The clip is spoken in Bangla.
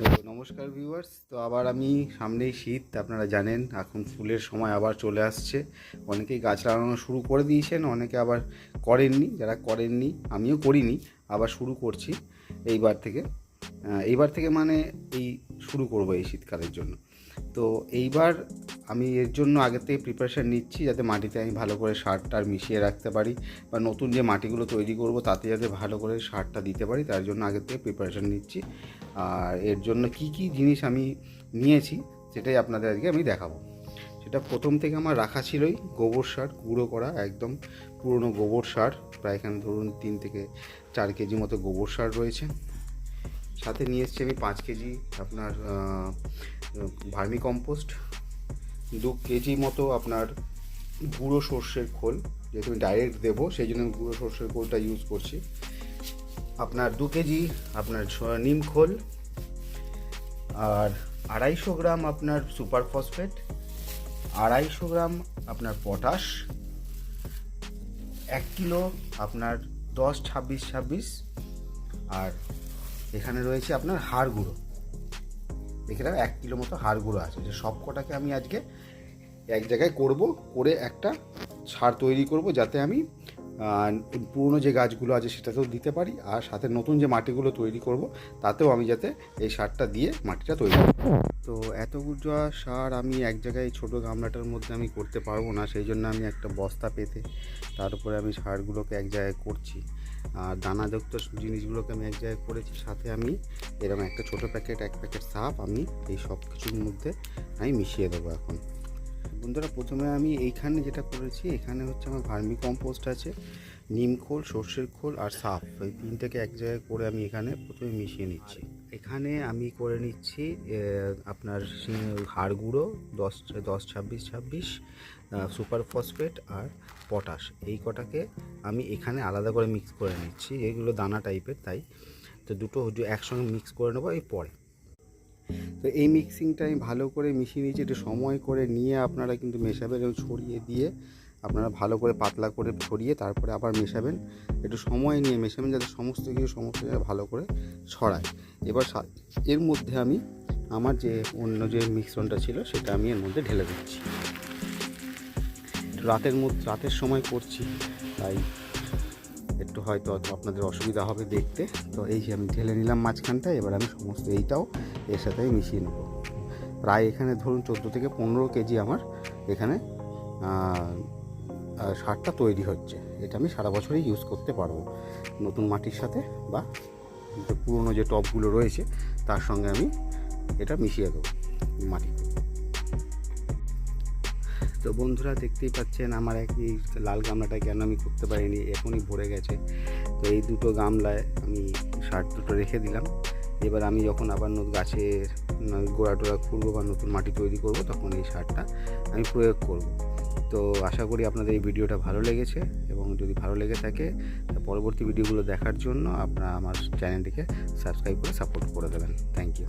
তো নমস্কার ভিউয়ার্স তো আবার আমি সামনেই শীত, আপনারা জানেন, এখন ফুলের সময় আবার চলে আসছে। অনেকেই গাছ লাগানো শুরু করে দিয়েছেন, অনেকে আবার করেননি, যারা করেননি, আমিও করিনি, আবার শুরু করছি এইবার থেকে। এইবার থেকে মানে এই শুরু করব এই শীতকালের জন্য। তো এইবার আমি এর জন্য আগের থেকে প্রিপারেশান নিচ্ছি যাতে মাটিতে আমি ভালো করে সার টার মিশিয়ে রাখতে পারি বা নতুন যে মাটিগুলো তৈরি করব তাতে যাতে ভালো করে সারটা দিতে পারি, তার জন্য আগের থেকে প্রিপারেশান নিচ্ছি। আর এর জন্য কি কি জিনিস আমি নিয়েছি সেটাই আপনাদের আজকে আমি দেখাবো। সেটা প্রথম থেকে আমার রাখা ছিলই গোবর সার, গুঁড়ো করা, একদম পুরনো গোবর সার। প্রায় এখানে ধরুন তিন থেকে চার কেজি মতো গোবর সার রয়েছে। সাথে নিয়ে এসেছি আমি পাঁচ কেজি আপনার ভার্মি কম্পোস্ট, দু কেজি মতো আপনার গুঁড়ো সর্ষের খোল, যেহেতু আমি ডাইরেক্ট দেবো, সেই জন্য আমি গুঁড়ো সর্ষের খোলটা ইউজ করছি। আপনার দু কেজি আপনার নিম খোল, আর আড়াইশো গ্রাম আপনার সুপার ফসফেট আড়াইশো গ্রাম আপনার পটাশ এক কিলো আপনার দশ ছাব্বিশ ছাব্বিশ, আর এখানে রয়েছে আপনার হাড় গুঁড়ো। এখানে এক কিলো মতো হাড় গুঁড়ো আছে। যে সব কটাকে আমি আজকে এক জায়গায় করব, করে একটা সার তৈরি করব, যাতে আমি পুরনো যে গাছগুলো আছে সেটাতেও দিতে পারি, আর সাথে নতুন যে মাটিগুলো তৈরি করব, তাতেও আমি যাতে এই সারটা দিয়ে মাটিটা তৈরি করি। তো এতগুলো সার আমি এক জায়গায় ছোটো গামলাটার মধ্যে আমি করতে পারব না, সেই জন্য আমি একটা বস্তা পেতে, তার উপরে আমি সারগুলোকে এক জায়গায় করছি। আর দানাযুক্ত জিনিসগুলোকে আমি এক জায়গায় করেছি, সাথে আমি এরকম একটা ছোট প্যাকেট, এক প্যাকেট সাপ আমি এই সব কিছুর মধ্যে আমি মিশিয়ে দেবো এখন। বন্ধুরা, প্রথমে আমি এইখানে যেটা করেছি, এখানে হচ্ছে আমার ভার্মি কম্পোস্ট আছে, নিম খোল, সর্ষের খোল আর সাপ, এই তিনটাকে এক জায়গায় করে আমি এখানে প্রথমে মিশিয়ে নিচ্ছি। এখানে আমি করে নিচ্ছি আপনার হাড় গুঁড়ো, দশ দশ ছাব্বিশ ছাব্বিশ সুপার ফসফেট আর পটাশ। এই কটাকে আমি এখানে আলাদা করে মিক্স করে নিচ্ছি। এগুলো দানা টাইপের, তাই। তো দুটো একসঙ্গে মিক্স করে নেব এই পরে। তো এই মিক্সিংটা আমি ভালো করে মিশিয়ে নিয়েছি। একটু সময় করে নিয়ে আপনারা কিন্তু মেশাবেন ছড়িয়ে দিয়ে আপনারা ভালো করে পাতলা করে ছড়িয়ে তারপরে আবার মেশাবেন। একটু সময় নিয়ে মেশাবেন যাতে সমস্ত কিছু সমস্ত জায়গায় ভালো করে ছড়ায়। এবার এর মধ্যে আমি আমার যে অন্য যে মিশ্রণটা ছিল সেটা আমি এর মধ্যে ঢেলে দিচ্ছি। রাতের মধ্যে রাতের সময় করছি, তাই একটু হয়তো আপনাদের অসুবিধা হবে দেখতে। তো এই যে আমি ঢেলে নিলাম মাঝখানটা, এবার আমি সমস্ত এইটাও এর সাথে মিশিয়ে নেব। প্রায় এখানে ধরুন চোদ্দ থেকে পনেরো কেজি আমার এখানে সারটা তৈরি হচ্ছে। এটা আমি সারা বছরই ইউজ করতে পারব। নতুন মাটির সাথে বা পুরনো যে টবগুলো রয়েছে, তার সঙ্গে আমি এটা মিশিয়ে দেবো মাটি তো বন্ধুরা, দেখতেই পাচ্ছেন আমার এক এই লাল গামলাটা কেন আমি করতে পারিনি, এখনই ভরে গেছে। তো এই দুটো গামলায় আমি সার দুটো রেখে দিলাম। এবার আমি যখন আবার নতুন গাছের, গোড়া টোড়া খুঁড়বো বা নতুন মাটি তৈরি করব, তখন এই সারটা আমি প্রয়োগ করব। তো আশা করি আপনাদের এই ভিডিওটা ভালো লেগেছে এবং যদি ভালো লেগে থাকে পরবর্তী ভিডিওগুলো দেখার জন্য আপনারা আমার চ্যানেলটিকে সাবস্ক্রাইব করে সাপোর্ট করে দেবেন। Thank you